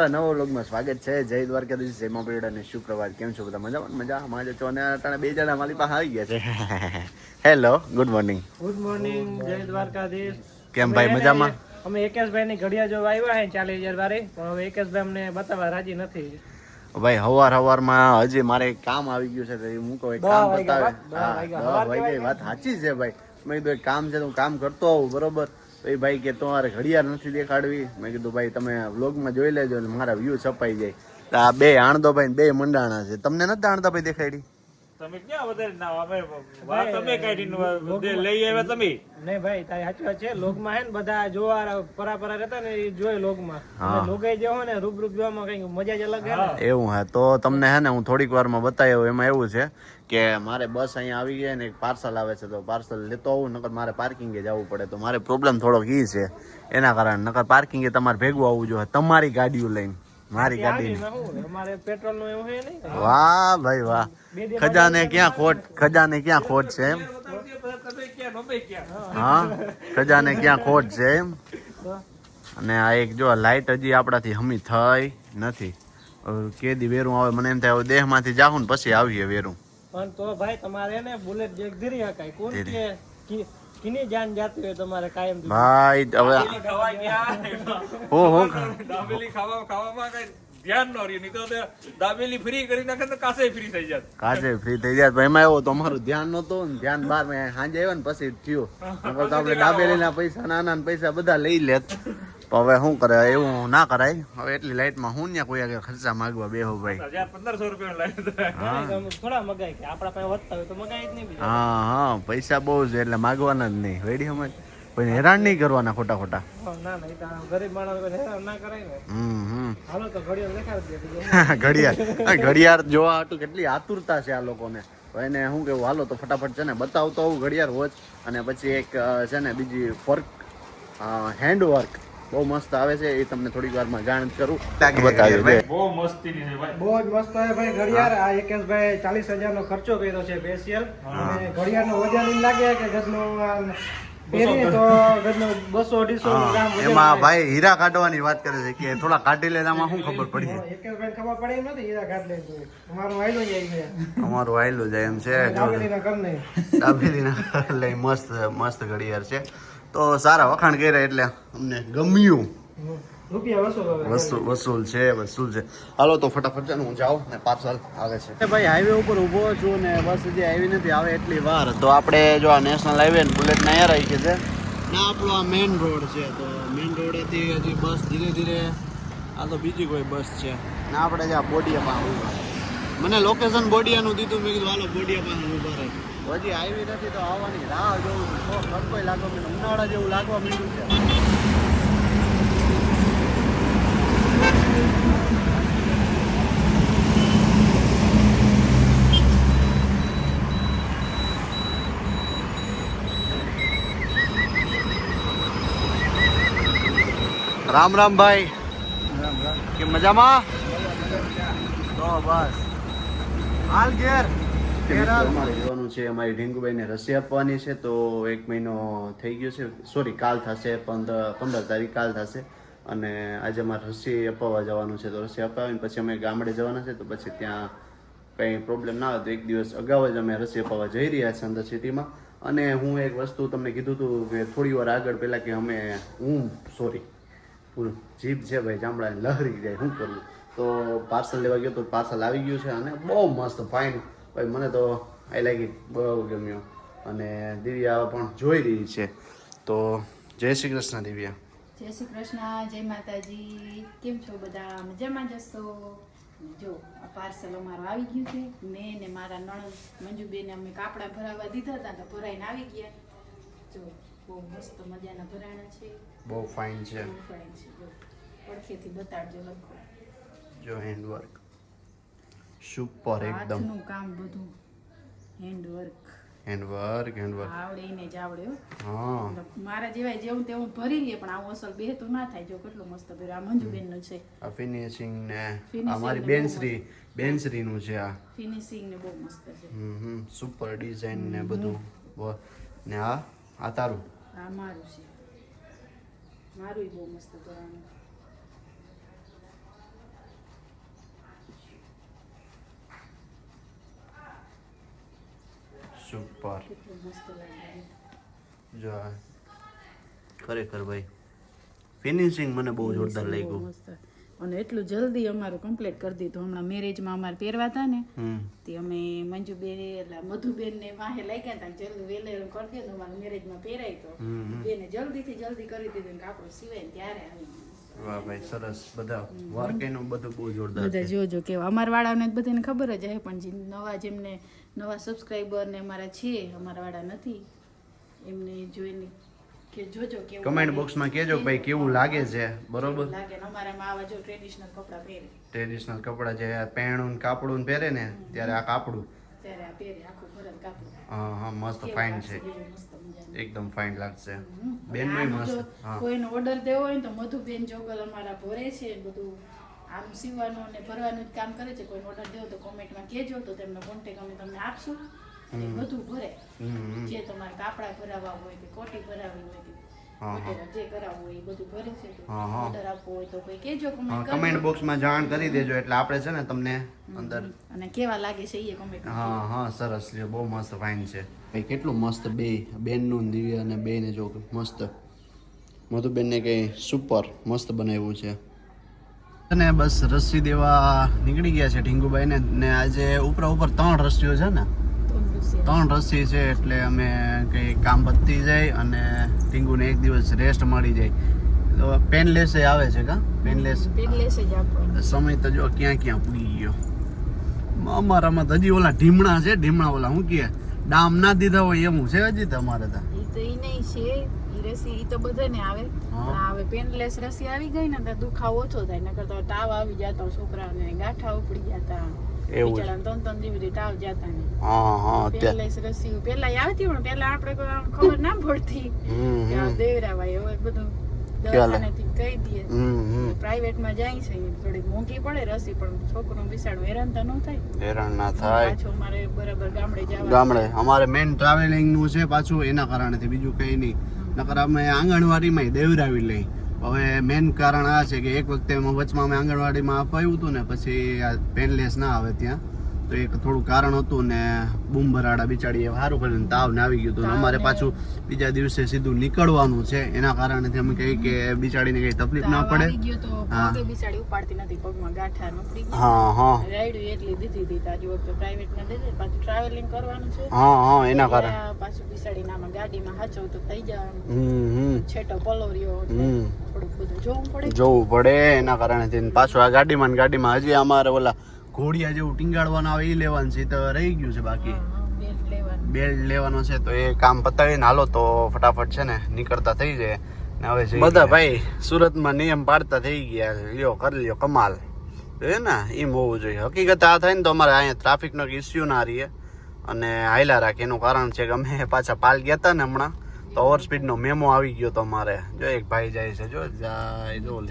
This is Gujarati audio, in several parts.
મારા નવો વ્લોગમાં સ્વાગત છે. જય દ્વારકાધીશ જય મોપીડ અને શુક્રવાર. કેમ છો બધા? મજામાં? મજા? માં છો અને અટાણે બે જણા મારી પાસે આવી ગયા છે. Hello good morning good morning જય દ્વારકાધીશ. કેમ ભાઈ મજામાં? અમે એકેશભાઈ ની ઘડિયા જોવા આવ્યા હે ચાલીસ હજાર વારે પણ હવે એકેશભાઈ અમને બતાવવા રાજી નથી. ભાઈ હવાર હવારમાં હજી મારે કામ આવી ગયું છે હું કહું એક કામ બતાવે. હા, ભાઈ વાત સાચી છે ભાઈ. મેં કીધું એક કામ છે તો હું કામ કરતો આવું બરોબર? તો એ ભાઈ કે તમારે ઘડિયાળ નથી દેખાડવી. મેં કીધું, ભાઈ, તમે વ્લોગમાં જોઈ લેજો ને મારા વ્યૂ છપાઈ જાય. આ બે આણદો ભાઈ બે મંડાણા છે. તમને નથી આણદા ભાઈ દેખાડી તમે ક્યાં વધારે ના અમે વાત તમે કાઢીને લઈ આવ્યા તમે. નહીં ભાઈ તારી સાચી વાત છે. લોગમાં હે ને બધા જોવા પરા પરા રહેતા ને એ જોઈ લોકમાં. લોગાઈ જે હોય ને રૂબરૂ જોવામાં કંઈક મજા જ અલગ હે. એવું હે. તો તમને હે ને હું થોડીક વારમાં બતાવ્યો એમાં એવું છે કે મારે બસ અહીંયા આવી ગઈ ને એક પાર્સલ આવે છે તો પાર્સલ લેતો આવું નકર મારે પાર્કિંગે જવું પડે. તો મારે પ્રોબ્લેમ થોડોક ઈ છે. એના કારણે નકર પાર્કિંગે તમારે ભેગું આવવું જોઈએ. તમારી ગાડીઓ લઈને. મારી ગાડી અમારે પેટ્રોલનું એવું હે નહીં. વાહ ભાઈ વાહ. ખજાને ક્યાં ખોટ ખજાને ક્યાં ખોટ છે એમ? હા. ખજાને ક્યાં ખોટ છે એમ? અને આ એક જો લાઈટ હજી આપણાથી હમી થઈ નથી. કેદી વેરું આવે મને એમ થાય હવે દેહમાંથી જાહું ને પછી આવીએ વેરું. પણ તો ભાઈ તમારે ને બુલેટ જેક ધીરી હકાય. કોણ કી- કીની જાન જાતી હોય તમારે કાયમ ભાઈ હવે હો હો? દાબેલી ખાવા ખાવામાં કઈ ધ્યાન ન રહ્યું. નહીં તો દાબેલી ફ્રી કરી નાખે તો કાસે ફ્રી થઈ જાત. કાચે ફ્રી થઈ જાય પણ એમાં એવો તમારું ધ્યાન નહોતું ને ધ્યાન બાર મેં સાંજે આવ્યો ને પછી થયું. તો આપણે દાબેલીના પૈસા નાના પૈસા બધા લઈ લેત. પણ હવે શું કરે? એવું ના કરાય. હવે એટલી લાઇટમાં હું ને કોઈ આગળ ખર્ચા માગવા બેહો ભાઈ? પંદરસો રૂપિયા. હા. હા પૈસા બહુ છે એટલે માગવાના જ નહીં. વેડી સમજ કોઈ હેરાન નહીં કરવાના ખોટા ખોટા. ઘડિયાળ ઘડિયાળ. જોવા હતું કેટલી આતુરતા છે આ લોકોને. એને શું કેવું હાલો તો ફટાફટ છે ને બતાવતો આવું ઘડિયાળ વોચ અને પછી એક છે ને બીજી વર્ક હેન્ડ વર્ક બહુ મસ્ત આવે છે એ તમને થોડીક વારમાં જાણ કરું. બતાવી બહુ મસ્તીની છે ભાઈ. બહુ જ મસ્ત હોય ભાઈ ઘડિયાળ. આ એકેશભાઈ ચાલીસ હજાર નો ખર્ચો કર્યો છે ફેશિયલ અને ઘડિયાળ નો વજન એમ લાગે કે ગજનો એમાં ભાઈ હીરા કાઢવાની વાત કરે છે કે થોડા કાઢી લે શું ખબર પડી તમારું વાયલો જાય છે. અમારું આયલું જાય એમ છે મસ્ત મસ્ત ઘડિયાળ છે. તો સારા વખાણ કર્યા એટલે અમને ગમ્યું. વસૂલ વસૂલ છે વસૂલ છે. હાલો તો ફટાફટ હું જાઉં ને પાર્સલ આવે છે. ભાઈ હાઈવે ઉપર ઊભો છું ને બસ હજી આવી નથી આવે એટલી વાર. તો આપણે જો આ નેશનલ હાઈવે ને બુલેટ ના અહીંયા છે ના આપણો આ મેઇન રોડ છે તો મેઇન રોડેથી હજી બસ ધીરે ધીરે આ તો બીજી કોઈ બસ છે. ના આપણે જ્યાં બોડિયા પાસે ઊભા. મને લોકેશન બોડિયાનું દીધું મેં કીધું હાલો બોડિયા પાસે ઊભા રહે. હજી આવી નથી તો આવવાની રાહ જોઉં છું. ખડકોય લાગવા માંડ્યું ઉનાળા જેવું લાગવા માંડ્યું છે. રામ રામ ભાઈ. કે મજામાં? તો બસ. હાલ ઘેર. અમારે જવાનું છે, અમારી ઢીંગુભાઈને રસી આપવાની છે, તો એક મહિનો થઈ ગયો છે. સોરી કાલ થશે, પંદર પંદર તારીખ કાલ થશે. અને આજે અમારે રસી અપાવવા જવાનું છે, તો રસી અપાવીને પછી અમે ગામડે જવાના છે, તો પછી ત્યાં કંઈ પ્રોબ્લેમ ના આવે તો એક દિવસ અગાઉ જ અમે રસી અપાવવા જઈ રહ્યા છીએ અંદર સિટીમાં અને હું એક વસ્તુ તમને કીધું હતું કે થોડી વાર આગળ પહેલાં કે અમે, હું સોરી પૂરું, જીભ છે ભાઈ, ચામડાને લહરી જાય, શું કરવું? તો પાર્સલ લેવા ગયો તો પાર્સલ આવી ગયું છે અને બહુ મસ્ત ફાઇન ભાઈ, મને તો આઈ લાઈક ઇટ બહુ ગમ્યું. અને દિવ્યા પણ જોઈ રહી છે. તો જય શ્રી કૃષ્ણ દિવ્યા. જય શ્રી કૃષ્ણ જય માતાજી. કેમ છો બધા? મજામાં જશો જો આ પાર્સલ અમારું આવી ગયું છે. મેં ને મારા નણંદ મંજુબેને અમે કાપડા ભરાવા દીધા હતા તો ભરાઈને આવી ગયા. જો બહુ મસ્ત મજાના ભરાણા છે. બહુ ફાઇન છે. બહુ ફાઇન છે. જો પડખેથી બતાડજો લખો. જો હેન્ડવર્ક સુપર એકદમ. કામ બધું. હેન્ડવર્ક હેન્ડવર્ક હેન્ડવર્ક આવડે ને જ આવડે હો. મારા જેવા જેવું તેવું ભરી લે પણ આવું અસલ બે તો ના થાય. જો કેટલો મસ્ત ભર્યું. આ મંજુબેનનું છે. આ ફિનિશિંગ ને અમારી ને બેનશ્રી નું છે આ. ફિનિશિંગ ને બહુ મસ્ત છે. હમ હમ. સુપર ડિઝાઇન ને બધું. ને આ આ તારું? આ મારું છે. મારું બહુ મસ્ત ભરાણું સુપર. જો ખરેખર ભાઈ ફિનિશિંગ મને બહુ જોરદાર લાગ્યું. અને એટલું જલ્દી અમારું કમ્પ્લીટ કરી દીધું. હમણાં મેરેજમાં અમારે પહેરવા હતા ને તે અમે મંજુબેન એટલે મધુબેન ને વાહે લાગ્યા હતા જલ્દી વેલે કરી દીધું. અમારે મેરેજમાં પહેરાય તો. બેને જલ્દીથી જલ્દી કરી દીધું કાપડ સિવાય ત્યારે આવી. વાહ ભાઈ સરસ. બધા વર્કેનું બધું બહુ જોરદાર બધા જોજો કે અમારા વાળાને બધાને ખબર જ હે પણ જે નવા જેમને નવા સબસ્ક્રાઇબર ને અમારા છે અમારા વાળા નથી. એમને જોઈને કે જોજો કેવું કમેન્ટ બોક્સમાં કહેજો ભાઈ કેવું લાગે છે બરોબર? લાગે ને અમારામાં આવા જો ટ્રેડિશનલ કપડાં પહેરે. ટ્રેડિશનલ કપડાં જે પહેણું ને કાપડું પહેરે ને ત્યારે આ કાપડું. ત્યારે આ પહેરે આખું ભરત કાપડ હા હા મસ્ત ફાઇન છે. એકદમ ફાઇન લાગશે. બેન મસ્ત કોઈનો ઓર્ડર દેવો હોય ને તો મધુબેન જોગલ અમારા ભરે છે બધું આમ સીવવાનું અને ભરવાનું જ કામ કરે છે. કોઈ ઓર્ડર દેવો તો કોમેન્ટમાં કહેજો તો તેમનો કોન્ટેક અમે તમને આપશું. અને બધું ભરે. જે તમારે કાપડા ભરાવા હોય કે કોટી ભરાવી હોય કે જે કરાવવું એ બધું ભરે છે તો હા, હા. ઓર્ડર આપવો હોય તો કોઈ કહેજો કમેન્ટ કમેન્ટ બોક્સમાં જાણ કરી દેજો એટલે આપણે છે ને તમને અંદર અને કેવા લાગે છે એ કમેન્ટ હા હા સરસ છે બહુ મસ્ત ફાઇન છે. ભાઈ કેટલું મસ્ત બે બેનનું દિવ્ય દિવ્યા અને બેને જો મસ્ત. મધુબેનને કંઈ સુપર મસ્ત બનાવ્યું છે. અને બસ રસ્સી દેવા નીકળી ગયા છે ઢીંગુભાઈને ને આજે ઉપરા ઉપર ત્રણ રસીઓ છે ને. ત્રણ રસી છે એટલે અમે કંઈ કામ પતી જાય અને ઢીંગુને એક દિવસ રેસ્ટ મળી જાય. તો પેનલેસ આવે છે કા? પેનલેસ પેનલેસ જ આપો. સમય તો જો ક્યાં ક્યાં પૂગી ગયો. અમારામાં તો હજી ઓલા ઢીમણા છે ઢીમણા ઓલા હું કહે ડામ ના દીધા હોય એવું છે હજી તમારે તો. એ તો એ નહીં છે રસી તો બધાને આવે. પણ પેનલેસ રસી આવી ગઈ ને તો દુખાવો ઓછો થાય નકર તો તાવ આવી જતો છોકરાને ગાંઠા ઉપડી જતા. એવું છે. બિચારાને ત્રણ ત્રણ દિવસથી તાવ જતા ને. હા હા અત્યારે. રસી પેલા આવતી પણ પેલા આપણે ખબર ના પડતી. હમ કે આ હમ. દેવરાવાય હવે બધું દવાખાનેથી કહી દઈએ. હમ હમ. પ્રાઇવેટમાં જાય છે થોડી મોંઘી પડે રસી પણ છોકરો બિસાડું હેરાન તો ન થાય. હેરાન ના થાય. પાછું મારે બરાબર ગામડે જવા ગામડે. અમારે મેન ટ્રાવેલિંગનું છે પાછું એના કારણેથી બીજું કંઈ નહીં. નકર અમે આંગણવાડીમાં દેવરાવી લઈ. હવે મેન કારણ આ છે કે એક વખતે વચમાં અમે આંગણવાડીમાં અપાયું હતું ને, પછી આ પેનલેસ ના આવે ત્યાં. તો એક થોડું કારણ હતું ને બૂમ ભરાડા બિચારી એ સારું કરીને તાવ ને આવી ગયું હતું અમારે પાછું બીજા દિવસે સીધું નીકળવાનું છે. એના કારણે અમે કહીએ કે બિચારીને કઈ તકલીફ ના પડે. હા. પગે ઉપાડતી નથી પગમાં ગાંઠા હા હા. રાયડું એટલી દીધી હતી તાજી વખતે પ્રાઇવેટમાં દીધી પાછું ટ્રાવેલિંગ કરવાનું છે. હા હા એના કારણે. પાછું બિચારી આમાં ગાડીમાં હાચો તો થઈ જવાનું. હમ હમ. છેટો પલોર્યો જોવું પડે. એના કારણે પાછું આ ગાડીમાં ગાડીમાં હજી અમારે ઓલા ઘોડિયા જેવું ટીંગાડવાનું આવે એ લેવાનું છે એ તો રહી ગયું છે બાકી. બેલ્ટ લેવાનો. છે તો એ કામ પતાવીને હાલો તો ફટાફટ છે ને નીકળતા થઈ જાય. ને હવે બધા ભાઈ સુરતમાં નિયમ પાડતા થઈ ગયા લ્યો કરી લ્યો કમાલ. એ ને એમ હોવું જોઈએ. હકીકત આ થાય ને તો અમારે અહીંયા ટ્રાફિકનો ઇસ્યુ ના રહીએ અને હાયલા રાખે. એનું કારણ છે કે અમે પાછા પાલ ગયા હતા ને હમણાં. તો ઓવર સ્પીડનો મેમો આવી ગયો તો અમારે. જો એક ભાઈ જાય છે જો જાય જો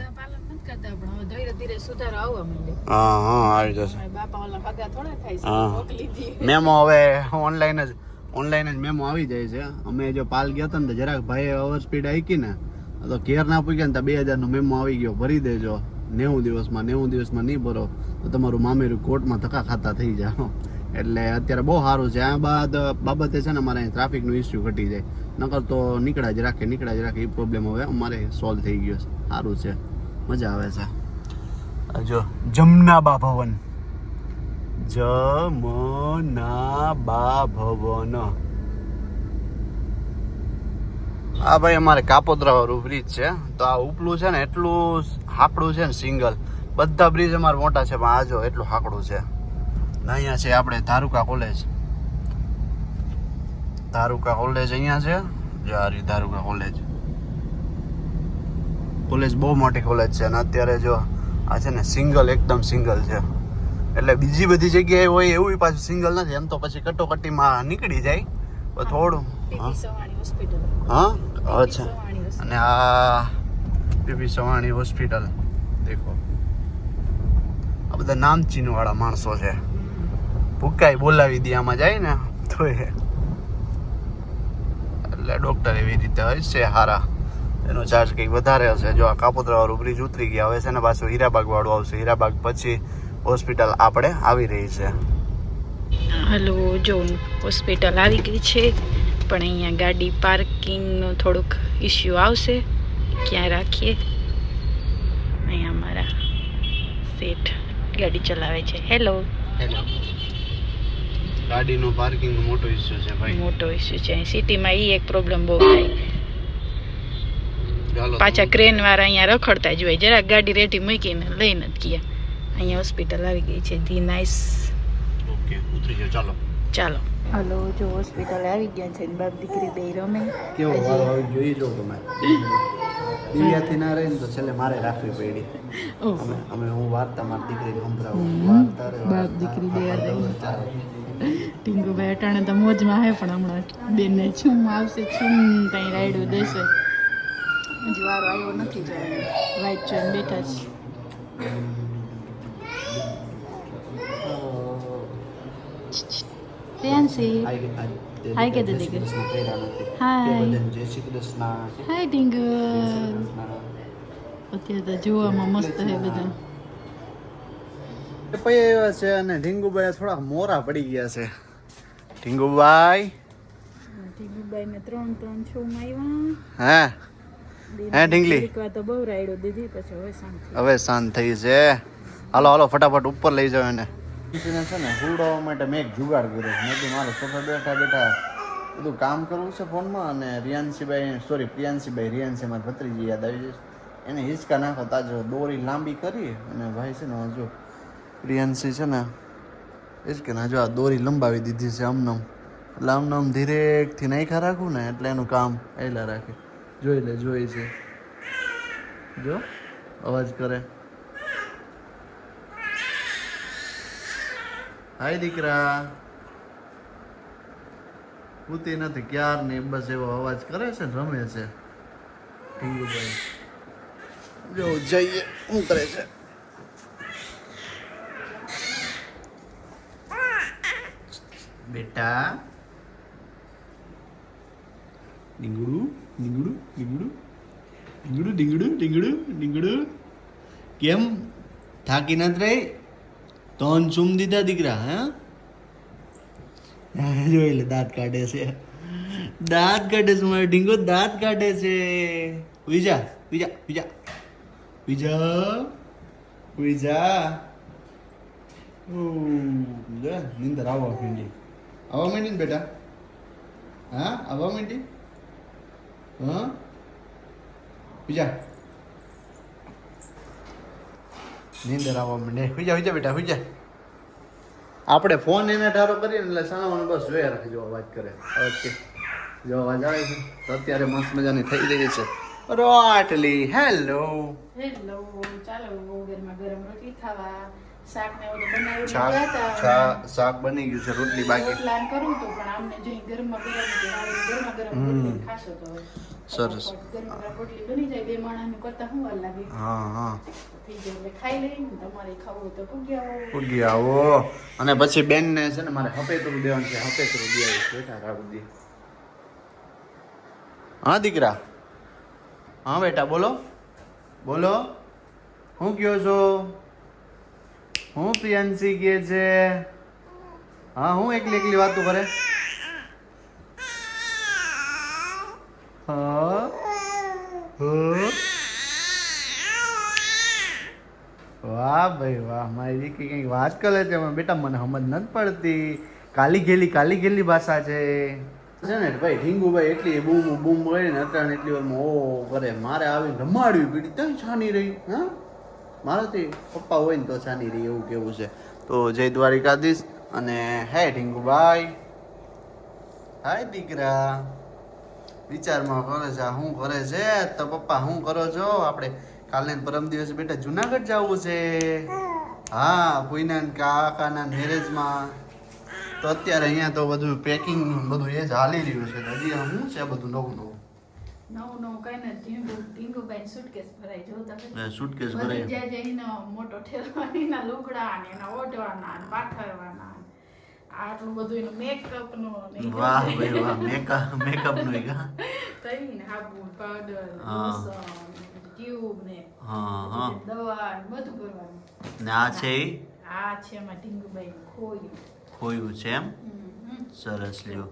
કરતા પણ હવે ધીરે ધીરે સુધારો આવવા માંડ્યો. હા હા આવી જશે. બાપા ઓલા પગા થોડા થાય છે મોકલી દી મેમો હવે ઓનલાઈન જ ઓનલાઈન જ મેમો આવી જાય છે. અમે જો પાલ ગયા હતા ને જરાક ભાઈ ઓવર સ્પીડ ને તો ઘેર ના પૂગ્યા ને તો બે હજારનો મેમો આવી ગયો. ભરી દેજો. નેવું દિવસમાં નેવું દિવસમાં નહીં ભરો. તો તમારું મામેરું કોર્ટમાં ધક્કા ખાતા થઈ જાઓ. એટલે અત્યારે બહુ સારું છે. આ બાદ બાબતે છે ને અમારે ટ્રાફિકનું ઇસ્યુ ઘટી જાય. નકર તો નીકળ્યા જ રાખે નીકળ્યા જ રાખે. એ પ્રોબ્લેમ હવે અમારે સોલ્વ થઈ ગયો છે. સારું છે. મજા આવે છે. જો જમનાબા ભવન. જમનાબા ભવન. આ ભાઈ અમારે કાપોદ્રા વાળું બ્રિજ છે. તો આ ઉપલું છે ને એટલું હાકડું છે ને સિંગલ બધા બ્રિજ અમારે મોટા છે પણ આ જો એટલું હાકડું છે. અહીંયા છે આપણે ધારુકા કોલેજ ધારુકા કોલેજ અહીંયા છે. જો આ ધારુકા કોલેજ કોલેજ બહુ મોટી કોલેજ છે અને અત્યારે જો આ છે ને સિંગલ એકદમ સિંગલ છે. એટલે બીજી બધી જગ્યાએ હોય એવું પાછું સિંગલ નથી એમ તો પછી કટોકટીમાં નીકળી જાય તો થોડું હા. અચ્છા. અને આ પીપી સવાણી હોસ્પિટલ દેખો. આ બધા નામચીન વાળા માણસો છે. ભૂકાઈ બોલાવી દે આમાં જાય ને તો એટલે ડોક્ટર એવી રીતે હશે હારા. એનો ચાર્જ કંઈક વધારે હશે. જો આ કાપોદ્રા વાળું બ્રિજ ઉતરી ગયા હવે છે ને પાછું હીરાબાગવાળું આવશે. હીરાબાગ પછી હોસ્પિટલ આપણે આવી રહી છે. હલો જો હોસ્પિટલ આવી ગઈ છે પણ અહીંયા ગાડી પાર્કિંગનો થોડુંક ઇસ્યુ આવશે. ક્યાં રાખીએ? અહીંયા અમારા શેઠ ગાડી ચલાવે છે. હેલો હેલો ગાડીનો પાર્કિંગ મોટો ઇસ્યુ છે ભાઈ. મોટો ઇસ્યુ છે. અહીં સિટીમાં એ એક પ્રોબ્લેમ બહુ થાય. પાછા ક્રેન વાળા અહીંયા રખડતા જ હોય. જરાક ગાડી રેટી મૂકીને લઈને જ ગયા. અહીંયા હોસ્પિટલ આવી ગઈ છે. ધી નાઇસ ઓકે ઉતરી જાઓ. ચાલો. ચાલો. હલો જો હોસ્પિટલ આવી ગયા છે બાપ દીકરી બે રમે. કેવો વારો આવી જોઈ જો તમે. દિવ્યાથી ના રહે ને તો છેલ્લે મારે રાખવી પડી. અમે અમે હું વાર્તા મારી દીકરી સંભળાવું. વાર્તા રે બાપ દીકરી બે ટીંગુભાઈ અટાણે તો મોજમાં હે પણ હમણાં બેનને છુમ આવશે છુમ ત્યાં રાયડું દેશે. હજી વારો આવ્યો નથી જવાનો જોઈને બેઠા છે. હાય કે- દીદી. હાય. હાય. અત્યારે તો જોવામાં મસ્ત હે બધા. એવા છે અને ઢીંગુભાઈ થોડા મોરા પડી ગયા છે. ઢીંગુભાઈ ને ત્રણ ત્રણ છું આવ્યા હે? હે ઢીંગલી? એકવાર તો બહુ રાઈડો દીધી પછી હવે શાંત હવે શાંત થઈ છે. હાલો હાલો ફટાફટ ઉપર લઈ જાઓ એને. છે ને હુડાવવા માટે મેં એક જુગાડ કર્યો. મેં કીધું મારે સોફા બેઠા બેઠા બધું કામ કરવું છે ફોનમાં? અને રિયાન્સીભાઈ સોરી પ્રિયાંશીભાઈ રિયાન્સી મારી ભત્રીજી યાદ આવી જશે. એને હિંચકા નાખો તાજો દોરી લાંબી કરી અને ભાઈ છે ને જો પ્રિયાંશી છે ને હિંચકે ના જો આ દોરી લંબાવી દીધી છે આમનામ. એટલે આમનામ ધીરેકથી નાખ્યા રાખું ને એટલે એનું કામ એલા રાખે. જોઈ લે જોઈ છે. જો અવાજ કરે. હાય દીકરા. પૂતી નથી ક્યાર ને બસ એવો અવાજ કરે છે ને રમે છે. ટીંગુભાઈ જો જઈએ. શું કરે છે? બેટા ડીંગડું ડીંગડું ડીંગડું ડીંગડું ડીંગડું ડીંગડું ડીંગડું કેમ થાકી નથી રહી તોન ચૂમ દીધા દીકરા હા જોઈ લે દાંત કાઢે છે દાંત કાઢે છે મારો ઢીંગો દાંત કાઢે છે વિજા વિજા વિજા વિજા વિજા નિંદર આવો મીંડી આવો મીંડી બેટા હા આવો માંડી હા બીજા નીંદર આવવા માંડે બીજા બીજા બેટા હુઈ આપણે ફોન એને ઠારો કરીએ એટલે સાણાવાનું બસ જોયા રાખે જો અવાજ કરે ઓકે જો અવાજ આવે છે તો અત્યારે મસ્ત મજાની થઈ રહી છે રોટલી હેલો હેલો ચાલો ગરમ રોટલી ખાવા શાક ને બની ગયું છે રોટલી બાકી. પ્લાન કરું તો પણ આમને જોઈ ગરમા ગરમ ગરમ. ખાશો તો સરસ. ફટાફટ ગરમા ગરમ રોટલી બની જાય બે માણસનું કરતા શું વાર લાગે? હા હા. થઈ જાય એટલે ખાઈ લઈ તમારે ખાવું તો પૂગી આવો. ઉગી આવો. અને પછી બેન ને છે ને મારે હપેતરું દેવાનું છે હપેતરું દે આવીશ બેટા રાહુલ હા દીકરા? હા બેટા બોલો. બોલો. હું કયો છો? હું પ્રિયાંશી કે છે? હા, હું એકલી એકલી વાતો કરે. વાહ ભાઈ વાહ, મારી દીકરી કંઈક વાત કરે છે બેટા, મને સમજ નથી પડતી. કાલી ગેલી કાલી ગેલી ભાષા છે. છે ને, ભાઈ ઢીંગુભાઈ એટલી બૂમ બૂમ હોય ને, અત્યારે એટલી વાર ઓ કરે મારે આવી રમાડ્યું પીડી. તઈ છાની રહી, હા? મારાથી પપ્પા હોય ને તો સાની રહી એવું કેવું છે. તો જય દ્વારિકાધીશ અને હે ઢીંગુભાઈ. હાય દીકરા. વિચારમાં કરે છે શું કરે છે? તો પપ્પા શું કરો છો? આપણે કાલે પરમ દિવસે બેટા જુનાગઢ જવું છે. હા કોઈના ને કાકાના મેરેજમાં. તો અત્યારે અહીંયા તો બધું પેકિંગ બધું એ જ હાલી રહ્યું છે. હજી શું છે બધું નવું નવું? નવું નવું કઈ ને ઢીંગુ ઢીંગુભાઈ સુટકેસ ભરાઈ જોતા હોય. સુટકેસ જ્યાં જ્યાં મોટો ઠેરવાની એના લુગડા ને એના ઓઢવાના ને પાથરવાના. આટલું બધું એનું મેકઅપનું વાહ ભાઈ વાહ. મેકઅપ મેકઅપનું એક કઈ ને હાબુ પાવડર હા. ટ્યુબ ને હા હા. દવા બધું કરવાનું ને આ છે આ છે એમાં ઢીંગુભાઈ ખોયું. ખોયું છે એમ. સરસ લ્યો.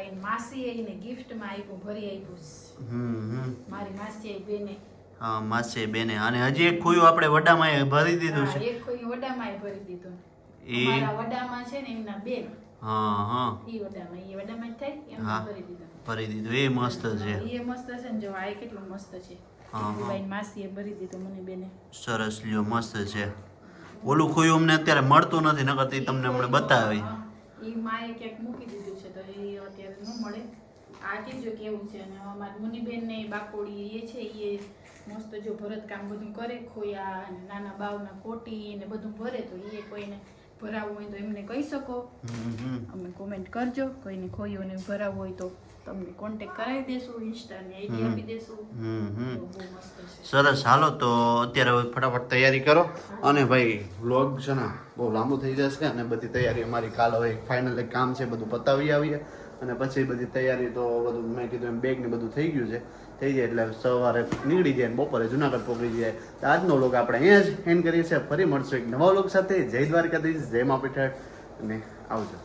એની માસી એને ગિફ્ટમાં આપ્યું ભરી આપ્યું છે. હમ હમ. મારી માસી બેને. હા માસી બેને. અને હજી એક ખોયું આપણે વડામાં ભરી દીધું છે. એક ખોયું વડામાં ભરી દીધું. એ મારા વડામાં છે ને એમના બેન. હા હા. એ વડામાં એ વડામાં થાય. એમ ભરી દીધું. ભરી દીધું. એ મસ્ત છે. એ મસ્ત છે ને જો આ કેટલું મસ્ત છે. હા, હા. માસીએ ભરી દીધું મને બેને. સરસ લ્યો મસ્ત છે. ઓલું ખોયું અમને અત્યારે મળતું નથી નકર તે તમને હમણાં બતાવી. ઈ માએ ક્યાંક મૂકી દીધું છે, તો એ અત્યારે ન મળે. આ કેજો કેવું છે, અને અમારી મુનિબેન ને બાકોડી એ છે એ મસ્ત જો ભરત કામ બધું કરે, ખોયા નાના બાવના કોટી ને બધું ભરે, તો એ કોઈને ભરાવવું હોય તો એમને કહી શકો. અમે કોમેન્ટ કરજો. કોઈને ખોઈઓને ભરાવવું હોય તો તમને કોન્ટેક્ટ કરાવી દેશું ઇન્સ્ટાની આઈડી આપી દેશું. સરસ. હાલો તો અત્યારે હવે ફટાફટ તૈયારી કરો. અને ભાઈ વ્લોગ છે ને બહુ લાંબુ થઈ જશે અને બધી તૈયારી અમારી કાલ હવે ફાઇનલ એક કામ છે બધું પતાવી આવીએ. અને પછી બધી તૈયારી તો બધું મેં કીધું એમ બેગ ને બધું થઈ ગયું છે. થઈ જાય એટલે સવારે નીકળી જાય બપોરે જુનાગઢ પહોંચી જાય. તો આજનો લોક આપણે અહીંયા જ એન્ડ કરીએ છીએ. ફરી મળશું એક નવા લોક સાથે. જય દ્વારકાધીશ, જય મા પીઠળ અને આવજો.